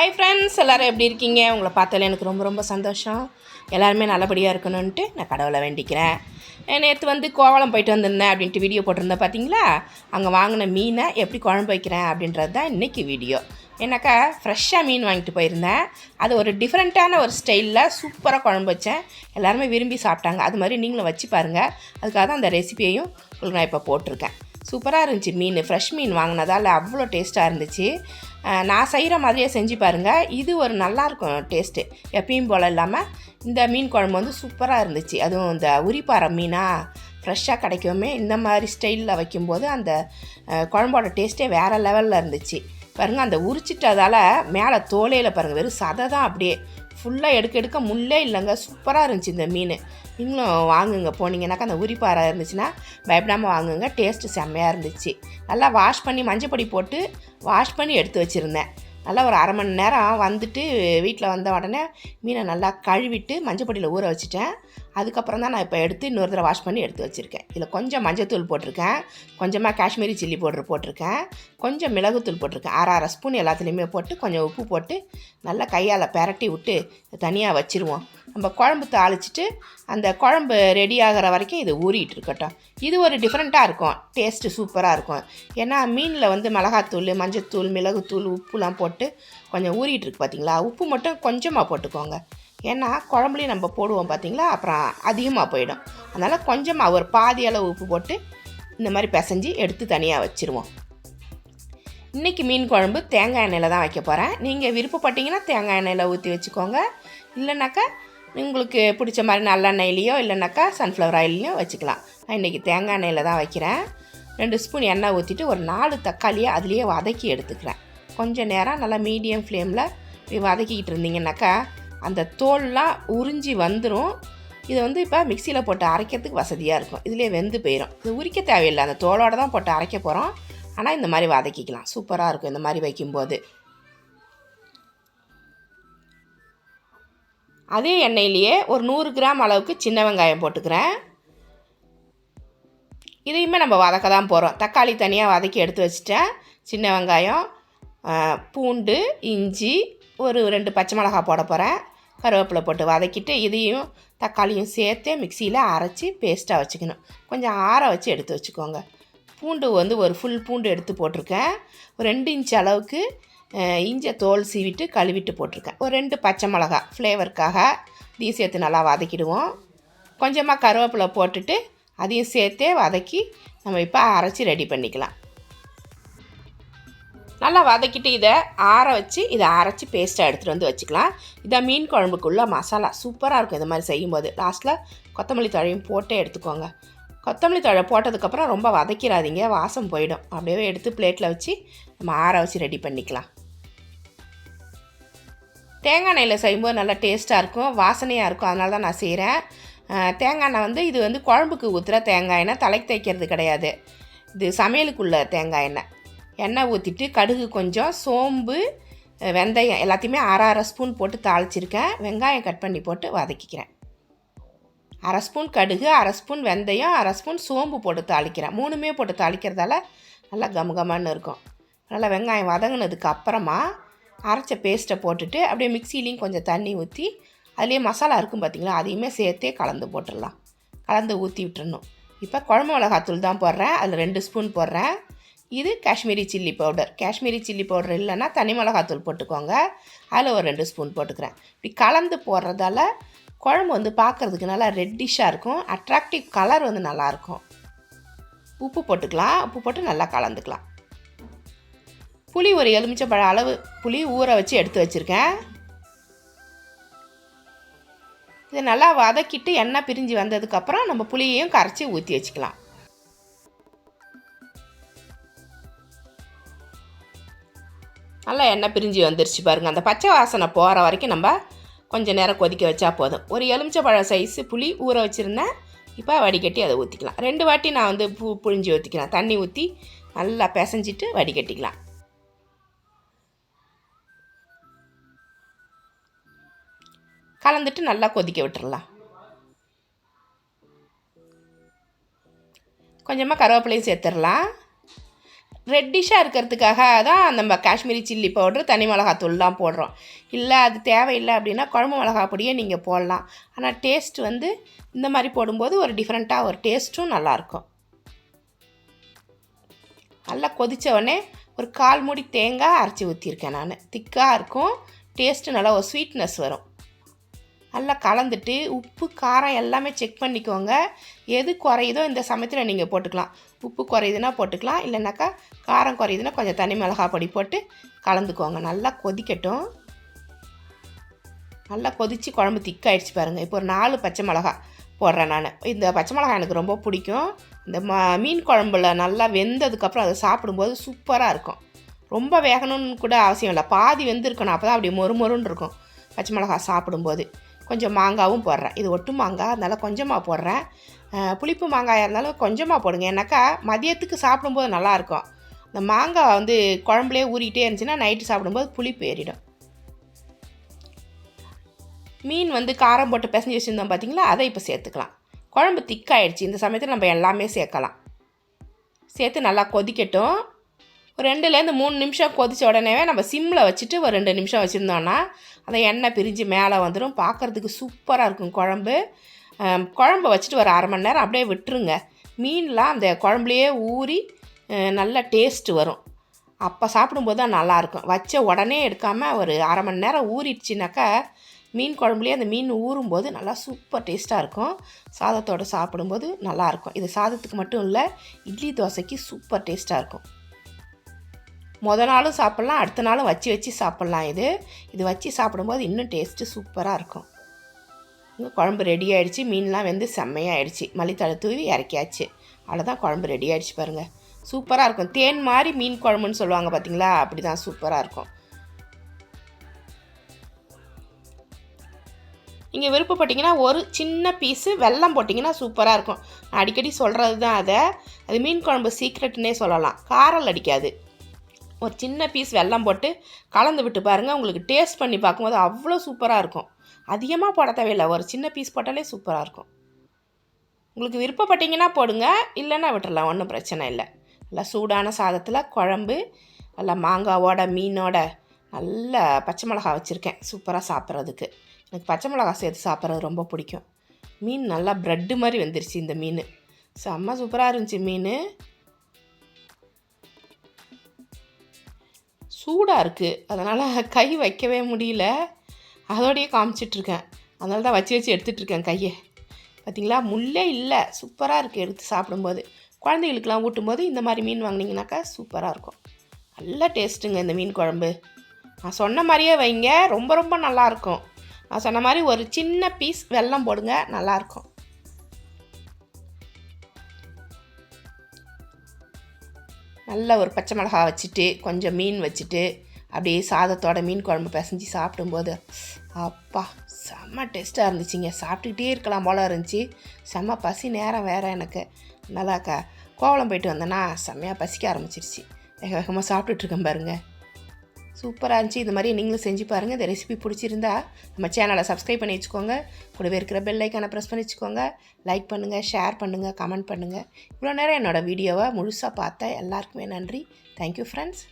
Hi friends எல்லோரும் எப்படி இருக்கீங்க? உங்களை பார்த்தாலே எனக்கு ரொம்ப ரொம்ப சந்தோஷம். எல்லாருமே நல்லபடியாக இருக்கணும்ன்ட்டு நான் கடவுளை வேண்டிக்கிறேன். நேற்று வந்து கோவளம் போயிட்டு வந்திருந்தேன் அப்படின்ட்டு வீடியோ போட்டிருந்தேன் பார்த்தீங்களா அங்கே வாங்கின மீனை எப்படி குழம்பு வைக்கிறேன் அப்படின்றது தான் இன்றைக்கி வீடியோ ஏன்னாக்கா ஃப்ரெஷ்ஷாக மீன் வாங்கிட்டு போயிருந்தேன். அது ஒரு டிஃப்ரெண்ட்டான ஒரு ஸ்டைலில் சூப்பராக குழம்பு வச்சேன். எல்லாருமே விரும்பி சாப்பிட்டாங்க. அது மாதிரி நீங்களும் வச்சு பாருங்கள் அதுக்காக தான் அந்த ரெசிபியையும் உங்களுக்கு நான் இப்போ போட்டிருக்கேன். சூப்பராக இருந்துச்சு மீன். ஃப்ரெஷ் மீன் வாங்கினதால் அவ்வளோ டேஸ்ட்டாக இருந்துச்சு. நான் செய்கிற மாதிரியே செஞ்சு பாருங்கள் இது ஒரு நல்லாயிருக்கும் டேஸ்ட்டு எப்பயும் போல் இல்லாமல் இந்த மீன் குழம்பு வந்து சூப்பராக இருந்துச்சு. அதுவும் இந்த உரிப்பாறை மீனாக ஃப்ரெஷ்ஷாக கிடைக்குமே இந்த மாதிரி ஸ்டைலில் வைக்கும்போது அந்த குழம்போட டேஸ்ட்டே வேறு லெவலில் இருந்துச்சு. பாருங்கள் அந்த உரிச்சிட்டதால் மேலே தோலையில் பாருங்கள் வெறும் சதை தான் அப்படியே ஃபுல்லாக எடுக்க எடுக்க முள்ளே இல்லைங்க. சூப்பராக இருந்துச்சு இந்த மீன். நீங்களும் வாங்குங்க. போனீங்கன்னாக்கா அந்த உரிப்பாறை இருந்துச்சுன்னா பயப்படாமல் வாங்குங்க. டேஸ்ட்டு செம்மையாக இருந்துச்சு. நல்லா வாஷ் பண்ணி மஞ்சப்பொடி போட்டு வாஷ் பண்ணி எடுத்து வச்சுருந்தேன். நல்லா ஒரு அரை மணி நேரம் வந்துட்டு வீட்டில் வந்த உடனே மீனை நல்லா கழுவிட்டு மஞ்சப்பொடியில் ஊற வச்சுட்டேன். அதுக்கப்புறம் தான் நான் இப்போ எடுத்து இன்னொரு தடவை வாஷ் பண்ணி எடுத்து வச்சுருக்கேன். இதில் கொஞ்சம் மஞ்சத்தூள் போட்டிருக்கேன். கொஞ்சமாக காஷ்மீரி சில்லி பவுடர் போட்டிருக்கேன். கொஞ்சம் மிளகுத்தூள் போட்டிருக்கேன். அரை அரை ஸ்பூன் எல்லாத்துலேயுமே போட்டு கொஞ்சம் உப்பு போட்டு நல்லா கையால் பெரட்டி விட்டு தனியாக வச்சுருவோம். நம்ம குழம்பு தாளிச்சிட்டு அந்த குழம்பு ரெடி ஆகிற வரைக்கும் இது ஊறிட்டு இருக்கட்டும். இது ஒரு டிஃப்ரெண்ட்டாக இருக்கும். டேஸ்ட்டு சூப்பராக இருக்கும். ஏன்னா மீனில் வந்து மிளகாத்தூள் மஞ்சத்தூள் மிளகுத்தூள் உப்புலாம் போட்டு கொஞ்சம் ஊறிட்டு இருக்கு பார்த்தீங்களா உப்பு மட்டும் கொஞ்சமாக போட்டுக்கோங்க. ஏன்னா குழம்புலையும் நம்ம போடுவோம் பார்த்தீங்களா அப்புறம் அதிகமாக போயிடும். அதனால் கொஞ்சமாக ஒரு பாதி அளவு உப்பு போட்டு இந்த மாதிரி பிசைஞ்சு எடுத்து தனியாக வச்சுருவோம். இன்றைக்கி மீன் குழம்பு தேங்காய் எண்ணெயில் தான் வைக்க போகிறேன் நீங்கள் விருப்பப்பட்டீங்கன்னா தேங்காய் எண்ணெயில் ஊற்றி வச்சுக்கோங்க. இல்லைனாக்கா உங்களுக்கு பிடிச்ச மாதிரி நல்லெண்ணெயிலையோ இல்லைனாக்கா சன்ஃப்ளவர் ஆயிலையும் வச்சுக்கலாம். நான் இன்றைக்கி தேங்காய் எண்ணெயில் தான் வைக்கிறேன். ரெண்டு ஸ்பூன் எண்ணெய் ஊற்றிட்டு ஒரு நாலு தக்காளியை அதுலேயே வதக்கி எடுத்துக்கிறேன். கொஞ்சம் நேரம் நல்லா மீடியம் ஃப்ளேமில் வதக்கிக்கிட்டு இருந்தீங்கன்னாக்கா அந்த தோல்லாம் உறிஞ்சி வந்துடும் இதை வந்து இப்போ மிக்சியில் போட்டு அரைக்கிறதுக்கு வசதியாக இருக்கும். இதுலேயே வெந்து போயிடும் இது உரிக்க தேவையில்லை. அந்த தோலோடு தான் போட்டு அரைக்க போகிறோம் ஆனால் இந்த மாதிரி வதக்கிக்கலாம். சூப்பராக இருக்கும் இந்த மாதிரி வைக்கும்போது. அதே எண்ணெயிலேயே ஒரு நூறு கிராம் அளவுக்கு சின்ன வெங்காயம் போட்டுக்கிறேன். இதையுமே நம்ம வதக்க தான் போகிறோம் தக்காளி தனியாக வதக்கி எடுத்து வச்சுட்டேன். சின்ன வெங்காயம் பூண்டு இஞ்சி ஒரு ரெண்டு பச்சை மிளகாய் போட போகிறேன் கருவேப்பிலை போட்டு வதக்கிட்டு இதையும் தக்காளியும் சேர்த்து மிக்சியில் அரைச்சி பேஸ்ட்டாக வச்சுக்கணும். கொஞ்சம் ஆற வச்சு எடுத்து வச்சுக்கோங்க. பூண்டு வந்து ஒரு ஃபுல் பூண்டு எடுத்து போட்டிருக்கேன். ஒரு ரெண்டு இன்ச் அளவுக்கு இஞ்சி தோல் சீவிட்டு கழுவிட்டு போட்டிருக்கேன். ஒரு ரெண்டு பச்சை மிளகா ஃப்ளேவருக்காக இதையும் சேர்த்து நல்லா வதக்கிடுவோம். கொஞ்சமாக கருவேப்பிலை போட்டுட்டு அதையும் சேர்த்தே வதக்கி நம்ம இப்போ அரைச்சி ரெடி பண்ணிக்கலாம். நல்லா வதக்கிட்டு இதை ஆற வச்சு இதை அரைச்சி பேஸ்ட்டாக எடுத்துகிட்டு வந்து வச்சுக்கலாம். இதான் மீன் குழம்புக்குள்ள மசாலா சூப்பராக இருக்கும் இந்த மாதிரி செய்யும்போது. லாஸ்ட்டில் கொத்தமல்லி தழையும் போட்டே எடுத்துக்கோங்க. கொத்தமல்லி தழை போட்டதுக்கப்புறம் ரொம்ப வதக்கிடாதீங்க வாசம் போயிடும். அப்படியே எடுத்து பிளேட்டில் வச்சு நம்ம ஆற வச்சு ரெடி பண்ணிக்கலாம். தேங்காய் எண்ணெயில் செய்யும்போது நல்லா டேஸ்ட்டாக இருக்கும் வாசனையாக இருக்கும். அதனால தான் நான் செய்கிறேன் தேங்காய் எண்ணெய் வந்து இது வந்து குழம்புக்கு ஊற்றுற தேங்காய் எண்ணெய் தலைக்கு தைக்கிறது கிடையாது. இது சமையலுக்குள்ள தேங்காய் எண்ணெய். எண்ணெய் ஊற்றிட்டு கடுகு கொஞ்சம் சோம்பு வெந்தயம் எல்லாத்தையுமே அரை அரை ஸ்பூன் போட்டு தாளிச்சிருக்கேன். வெங்காயம் கட் பண்ணி போட்டு வதக்கிக்கிறேன். அரை ஸ்பூன் கடுகு அரை ஸ்பூன் வெந்தயம் அரை ஸ்பூன் சோம்பு போட்டு தாளிக்கிறேன். மூணுமே போட்டு தாளிக்கிறதால நல்லா கமகமான்னு இருக்கும். நல்லா வெங்காயம் வதங்கினதுக்கு அப்புறமா அரைச்ச பேஸ்ட்டை போட்டுட்டு அப்படியே மிக்சிலையும் கொஞ்சம் தண்ணி ஊற்றி அதுலேயே மசாலா இருக்கும் பார்த்திங்களா அதையுமே சேர்த்தே கலந்து போட்டுடலாம். கலந்து ஊற்றி விட்டுறணும். இப்போ குழம்பு மிளகாத்தூள் தான் போடுறேன். அதில் ரெண்டு ஸ்பூன் போடுறேன். இது Kashmiri chilli powder. Kashmiri chilli powder இல்லைன்னா தனி மிளகாத்தூள் போட்டுக்கோங்க. அதில் ஒரு ரெண்டு ஸ்பூன் போட்டுக்கிறேன். இப்படி கலந்து போடுறதால குழம்பு வந்து பார்க்குறதுக்கு நல்லா ரெட்டிஷாக இருக்கும். அட்ராக்டிவ் கலர் வந்து நல்லாயிருக்கும் உப்பு போட்டுக்கலாம். உப்பு போட்டு நல்லா கலந்துக்கலாம். புளி ஒரு எலுமிச்சப்பழ அளவு புளி ஊற வச்சு எடுத்து வச்சுருக்கேன். இதை நல்லா வதக்கிட்டு எண்ணெய் பிரிஞ்சு வந்ததுக்கப்புறம் நம்ம புளியையும் கரைச்சி ஊற்றி வச்சுக்கலாம். நல்லா எண்ணெய் பிரிஞ்சு வந்துருச்சு பாருங்கள் அந்த பச்சை வாசனை போகிற வரைக்கும் நம்ம கொஞ்சம் நேரம் கொதிக்க வச்சா போதும். ஒரு எலுமிச்சப்பழ சைஸு புளி ஊற வச்சுருந்தேன். இப்போ வடிகட்டி அதை ஊற்றிக்கலாம் ரெண்டு வாட்டி நான் வந்து பு புழிஞ்சு ஊற்றிக்கலாம் தண்ணி ஊற்றி நல்லா பிசைஞ்சிட்டு வடிகட்டிக்கலாம். கலந்துட்டு நல்லா கொதிக்க விட்டுடலாம் கொஞ்சமாக கருவேப்பிலையும் சேர்த்துடலாம் ரெட்டிஷாக இருக்கிறதுக்காக தான் நம்ம காஷ்மீரி சில்லி பவுட்ரு தனி மிளகாத்தூள்லாம் போடுறோம். இல்லை அது தேவையில்லை அப்படின்னா குழம்பு மிளகா பொடியே நீங்கள் போடலாம். ஆனால் டேஸ்ட் வந்து இந்த மாதிரி போடும்போது ஒரு டிஃப்ரெண்ட்டாக ஒரு டேஸ்ட்டும் நல்லாயிருக்கும். நல்லா கொதிச்ச உடனே ஒரு கால் மூடி தேங்காய் அரைச்சி ஊற்றிருக்கேன் நான். திக்காக இருக்கும் டேஸ்ட்டு நல்லா ஒரு ஸ்வீட்னஸ் வரும். நல்லா கலந்துட்டு உப்பு காரம் எல்லாமே செக் பண்ணிக்கோங்க. எது குறையுதோ இந்த சமயத்தில் நீங்கள் போட்டுக்கலாம். உப்பு குறையுதுன்னா போட்டுக்கலாம். இல்லைனாக்கா காரம் குறையுதுன்னா கொஞ்சம் தனி மிளகா பொடி போட்டு கலந்துக்கோங்க. நல்லா கொதிக்கட்டும். நல்லா கொதித்து குழம்பு திக்காயிடுச்சு பாருங்கள் இப்போ ஒரு நாலு பச்சை மிளகா போடுறேன் நான். இந்த பச்சை மிளகா எனக்கு ரொம்ப பிடிக்கும். இந்த ம மீன் குழம்புல நல்லா வெந்ததுக்கப்புறம் அதை சாப்பிடும்போது சூப்பராக இருக்கும். ரொம்ப வேகணும்னு கூட அவசியம் இல்லை. பாதி வெந்திருக்கணும். அப்போ தான் அப்படி மொறு மொறுன்னு இருக்கும். பச்சை மிளகா சாப்பிடும்போது. கொஞ்சம் மாங்காவும் போடுறேன். இது ஒட்டு மாங்காய் அதனால் கொஞ்சமாக போடுறேன். புளிப்பு மாங்காயாக இருந்தாலும் கொஞ்சமாக போடுங்க. ஏன்னாக்கா மதியத்துக்கு சாப்பிடும்போது நல்லாயிருக்கும். இந்த மாங்காய் வந்து குழம்புலேயே ஊறிக்கிட்டே இருந்துச்சுன்னா நைட்டு சாப்பிடும்போது புளிப்பு ஏறிடும். மீன் வந்து காரம் போட்டு பிசைஞ்சு வச்சுருந்தோம் பார்த்தீங்களா அதை இப்போ சேர்த்துக்கலாம். குழம்பு திக்காயிடுச்சு இந்த சமயத்தில் நம்ம எல்லாமே சேர்க்கலாம். சேர்த்து நல்லா கொதிக்கட்டும். ஒரு ரெண்டுலேருந்து மூணு நிமிஷம் கொதித்த உடனே நம்ம சிம்மில் வச்சுட்டு ஒரு ரெண்டு நிமிஷம் வச்சுருந்தோன்னா அந்த எண்ணெய் பிரிஞ்சு மேலே வந்துடும் பார்க்குறதுக்கு சூப்பராக இருக்கும் குழம்பு. குழம்பு வச்சுட்டு ஒரு அரை மணி நேரம் அப்படியே விட்டுருங்க. மீன்லாம் அந்த குழம்புலையே ஊறி நல்ல டேஸ்ட்டு வரும். அப்போ சாப்பிடும்போது தான் நல்லாயிருக்கும். வச்ச உடனே எடுக்காமல் ஒரு அரை மணி நேரம் ஊறிடுச்சினாக்கா மீன் குழம்புலேயே அந்த மீன் ஊறும்போது நல்லா சூப்பர் டேஸ்ட்டாக இருக்கும். சாதத்தோடு சாப்பிடும்போது நல்லாயிருக்கும். இது சாதத்துக்கு மட்டும் இல்லை இட்லி தோசைக்கு சூப்பர் டேஸ்ட்டாக இருக்கும். முத நாளும் சாப்பிட்லாம் அடுத்த நாளும் வச்சு வச்சு சாப்பிட்லாம் இது. இது வச்சு சாப்பிடும்போது இன்னும் டேஸ்ட்டு சூப்பராக இருக்கும். குழம்பு ரெடி ஆகிடுச்சு மீன்லாம் வந்து செம்மையாகிடுச்சு மல்லித்தழை தூவி இறக்கியாச்சு. அவ்வளோதான் குழம்பு ரெடி ஆகிடுச்சு பாருங்கள் சூப்பராக இருக்கும். தேன் மாதிரி மீன் குழம்புன்னு சொல்லுவாங்க பார்த்தீங்களா அப்படி தான் சூப்பராக இருக்கும். நீங்கள் விருப்பப்பட்டீங்கன்னா ஒரு சின்ன பீஸு வெல்லம் போட்டிங்கன்னா சூப்பராக இருக்கும். நான் அடிக்கடி சொல்கிறது தான் அதை. அது மீன் குழம்பு சீக்ரெட்னே சொல்லலாம். காரல் அடிக்காது. ஒரு சின்ன பீஸ் வெல்லம் போட்டு கலந்து விட்டு பாருங்கள் உங்களுக்கு டேஸ்ட் பண்ணி பார்க்கும்போது அவ்வளோ சூப்பராக இருக்கும். அதிகமாக போட தேவையில்லை. ஒரு சின்ன பீஸ் போட்டாலே சூப்பராக இருக்கும். உங்களுக்கு விருப்பப்பட்டீங்கன்னா போடுங்க. இல்லைன்னா விட்டுடலாம் ஒன்றும் பிரச்சனை இல்லை. நல்லா சூடான சாதத்தில் குழம்பு நல்லா மாங்காவோட மீனோட நல்ல பச்சை மிளகா வச்சுருக்கேன். சூப்பராக சாப்பிட்றதுக்கு. எனக்கு பச்சை மிளகா சேர்த்து சாப்பிட்றது ரொம்ப பிடிக்கும். மீன் நல்லா ப்ரெட்டு மாதிரி வந்துருச்சு இந்த மீன். செம்ம சூப்பராக இருந்துச்சு மீன். சூடாக இருக்குது அதனால் கை வைக்கவே முடியல. அதோடையே காமிச்சிட்ருக்கேன். அதனால தான் வச்சு வச்சு எடுத்துகிட்ருக்கேன் கையை. பார்த்திங்களா முள்ளே இல்லை. சூப்பராக இருக்குது எடுத்து சாப்பிடும்போது. குழந்தைகளுக்கெலாம் ஊட்டும்போது இந்த மாதிரி மீன் வாங்கினீங்கனாக்கா சூப்பராக இருக்கும். நல்ல டேஸ்ட்டுங்க இந்த மீன் குழம்பு. நான் சொன்ன மாதிரியே வைங்க. ரொம்ப ரொம்ப நல்லாயிருக்கும் நான் சொன்ன மாதிரி ஒரு சின்ன பீஸ் வெல்லம் போடுங்க. நல்லாயிருக்கும் நல்ல ஒரு பச்சை மிளகா வச்சுட்டு கொஞ்சம் மீன் வச்சுட்டு அப்படியே சாதத்தோட மீன் குழம்பு பிசைஞ்சு சாப்பிடும்போது அப்பா செம்ம டேஸ்ட்டாக இருந்துச்சுங்க. சாப்பிட்டுக்கிட்டே இருக்கலாம் போல இருந்துச்சு. செம்ம பசி நேரம் வேறு எனக்கு. நல்லாக்கா கோவலம் போயிட்டு வந்தேன்னா செம்மையாக பசிக்க ஆரம்பிச்சிருச்சு. வேக வேகமாக சாப்பிட்டுட்ருக்கேன் பாருங்கள் சூப்பராக இருந்துச்சு. இந்த மாதிரி நீங்களும் செஞ்சு பாருங்கள் இந்த ரெசிபி பிடிச்சிருந்தா நம்ம சேனலை சப்ஸ்கிரைப் பண்ணி வச்சுக்கோங்க. கூடவே இருக்கிற பெல் ஐக்கானை ப்ரெஸ் பண்ணி வச்சுக்கோங்க. லைக் பண்ணுங்கள் ஷேர் பண்ணுங்கள் கமெண்ட் பண்ணுங்கள் இவ்வளோ நேரம் என்னோடய வீடியோவை முழுசாக பார்த்தா எல்லாருக்குமே நன்றி. Thank you friends